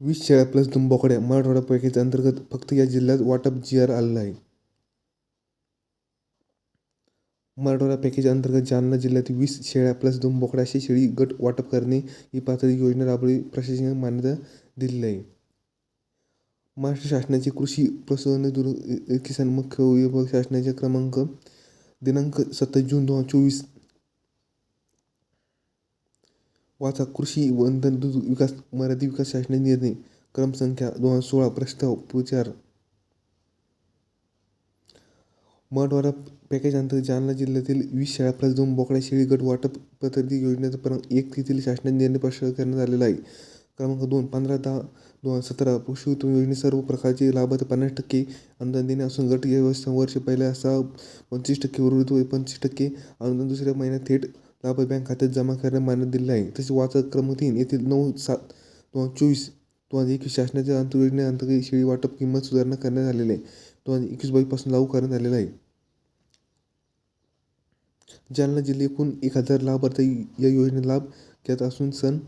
वीस शेळ्या प्लस दोन बोकड्या मराठवाडा पॅकेज अंतर्गत फक्त या जिल्ह्यात वाटप जी आर आलेलं आहे. मराठवाडा पॅकेज अंतर्गत जालना जिल्ह्यात वीस शेळ्या प्लस दोन बोकड्या अशी शेळी गट वाटप करणे ही पातळी योजना राबवली प्रशासनाने मान्यता दिलेली आहे. महाराष्ट्र शासनाचे कृषी प्रसन्न दुर किसान मुख्य विभाग शासनाचे क्रमांक दिनांक सत्तावीस जून दोन हजार चोवीस वाचा कृषी वंदन दूध विकास मराठी विकास शासनाचे निर्णय क्रमसंख्या दोन हजार सोळा प्रस्ताव प्रचार. मराठवाडा पॅकेज अंतर्गत जालना जिल्ह्यातील वीस शाळा प्लस दोन बोकड्या शेळी गट वाटप पद्धती योजनेचा क्रमांक एक तेथील शासन निर्णय प्रसार करण्यात आलेला आहे. क्रमांक दोन पंधरा दहा दोन हजार सतरा कृषी उत्पन्न योजने सर्व प्रकारचे लाभात पन्नास टक्के अनुदान देणे असून गट व्यवस्था वर्ष पहिल्या सहा पंचवीस टक्के उर्वरित पंचवीस टक्के अनुदान दुसऱ्या महिन्यात थेट लाभ बँक खात्यात जमा करण्यास मान्यता दिलेली आहे. तसेच वाचक क्रमांक तीन येथील नऊ सात दोन हजार चोवीस दोन हजार एकवीस शासनाच्या अंतर्योजनेअंतर्गत शेळी वाटप किंमत सुधारणा करण्यात आलेली आहे. दोन हजार एकवीस बावीसपासून लागू करण्यात आलेला आहे. जालना जिल्हे एकूण एक हजार लाभार्थी या योजनेत लाभ घेत असून सन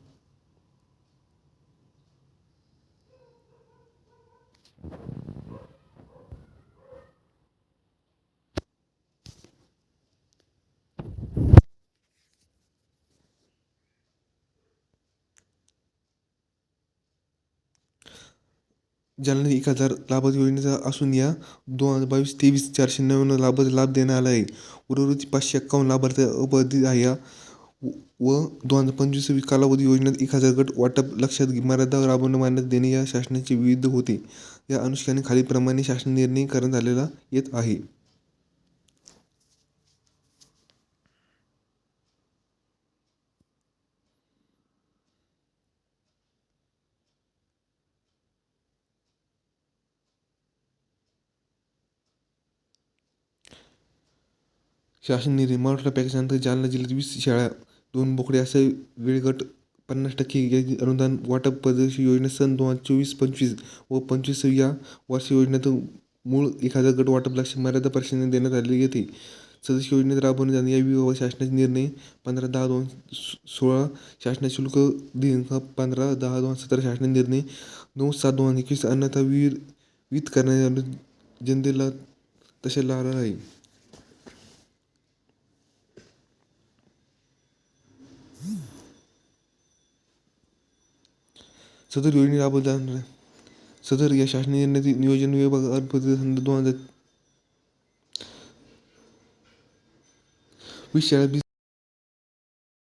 जालना एक हजार लाभार्थी योजनेचा असून या दोन हजार बावीस तेवीस चारशे नव्याण्णव लाभार्थी लाभ देण्यात आला आहे. उर्वरित पाचशे एक्कावन्न लाभार्थी अबाधित आहे. या व दोन हजार पंचवीस कालावधी योजनेत एक हजार गट वाटप लक्षात मर्यादा राबवणं मानण्यात देणे या शासनाचे विविध होते. या अनुषंगाने खालीलप्रमाणे शासन निर्णय करण्यात आलेला येत आहे. शासन निर्णय मराठवाडा जालना जिल्ह्यात वीस शाळा दोन बोकडे असे वेळगट पन्नास टक्के या अनुदान वाटप पद्धती योजना सन दोन हजार चोवीस पंचवीस व पंचवीस या वर्ष योजनेतून मूळ एक हजार गट वाटप लक्ष मर्यादा परिषदेने देण्यात आलेली येते. सदस्य योजनेत राबवण्यात जाणे या विभागात शासनाचे निर्णय पंधरा दहा दोन सोळा शासना शुल्क दिनांक पंधरा दहा दोन सतरा शासनाचे निर्णय नऊ सात दोन हजार एकवीस अन्यथा वीर वित करण्यात जनतेला तसे लागणार आहे. सदर योजने राबवली जाणार आहे. सदर या शासनाने निर्णयातील नियोजन विभाग पद्धती दोन हजार वीस शाळा